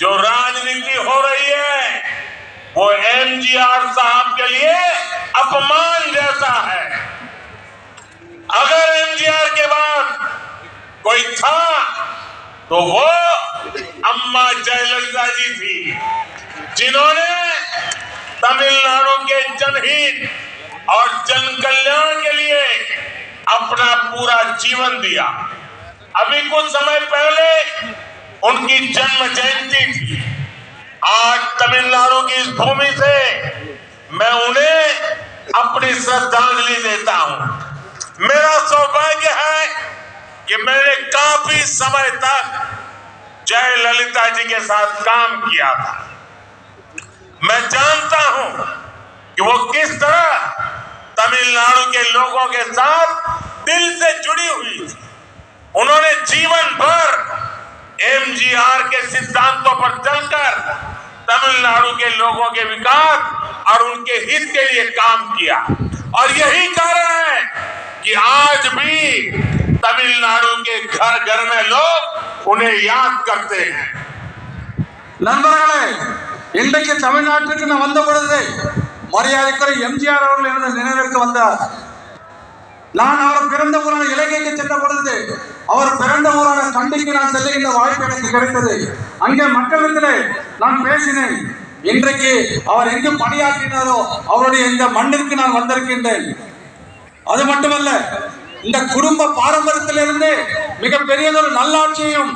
जो राजनीति हो रही है, वो एमजीआर साहब के लिए अपमान जैसा है। अगर एमजीआर के बाद कोई था तो वो अम्मा जयललिता जी थी, जिन्होंने तमिलनाडु के जनहित और जन कल्याण के लिए अपना पूरा जीवन दिया। अभी कुछ समय पहले उनकी जन्म जयंती थी आज तमिलनाडु की इस भूमि से मैं उन्हें अपनी श्रद्धांजलि देता हूँ। मेरा सौभाग्य है कि मैंने काफ़ी समय तक जय ललिता जी के साथ काम किया था। मैं जानता हूँ कि वो किस तरह तमिलनाडु के लोगों के साथ दिल से जुड़ी हुई थी। तमिलनाडु के लोगों के विकास और उनके हित के लिए काम किया और यही कारण है कि आज भी तमिलनाडु के घर घर में लोग उन्हें याद करते हैं நண்பர்களே இன்றைக்கு தமிழ்நாட்டுக்கு நான் வந்த பொழுது மரியாதைக்குரிய எம்ஜிஆர் அவர்கள் எனது நினைவிற்கு வந்தார் நான் அவர் பிறந்த ஊரான இலங்கைக்கு சென்ற பொழுது அவர் பிறந்த ஊரான கண்டிக்கு நான் செல்லுகின்ற வாய்ப்பு எனக்கு கிடைத்தது அங்கே மக்களிடத்திலே நான் பேசினேன் இன்றைக்கு அவர் எங்கு பணியாற்றினாரோ அவருடைய இந்த மண்ணிற்கு நான் வந்திருக்கின்றேன். அது மட்டுமல்ல இந்த குடும்ப பாரம்பரியத்திலிருந்து மிகப்பெரியதொரு நல்லாட்சியையும்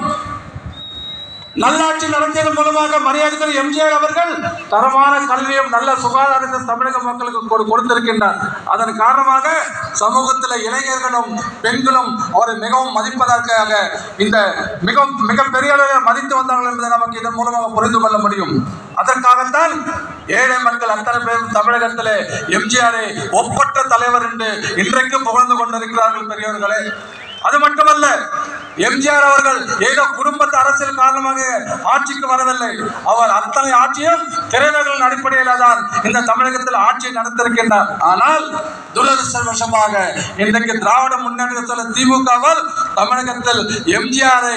நல்லாட்சி நடத்தியதன் மூலமாக மரியாதைக்குரிய எம்ஜிஆர் அவர்கள் தரமான கல்வியும் நல்ல சுகாதாரத்தை தமிழக மக்களுக்கு கொடு- கொடுத்திருக்கின்றார். அதன் காரணமாக சமூகத்தில் இளைஞர்களும் பெண்களும் அவரை மிகவும் மதிப்பதற்காக இந்த மிக மிகப்பெரிய அளவில் மதித்து வந்தார்கள் என்பதை நமக்கு இதன் மூலமாக புரிந்து கொள்ள முடியும். அதற்காகத்தான் ஏழை மக்கள் அத்தனை பேரும் தமிழகத்திலே எம்ஜிஆரை ஒப்பற்ற தலைவர் என்று இன்றைக்கும் புகழ்ந்து கொண்டிருக்கிறார்கள் பெரியவர்களே அது மட்டுமல்ல எம்ஜிஆர் அவர்கள் ஏதோ குடும்பத்து அரசியல் காரணமாக ஆட்சிக்கு வரவில்லை. அவர் அத்தனை ஆட்சியும் திரைவர்களின் அடிப்படையில் தான் இந்த தமிழகத்தில் ஆட்சியை நடத்திருக்கின்றார். ஆனால் துரதிருஷ்டவசமாக இன்றைக்கு திராவிட முன்னேற்ற திமுகவால் தமிழகத்தில் எம்ஜிஆரை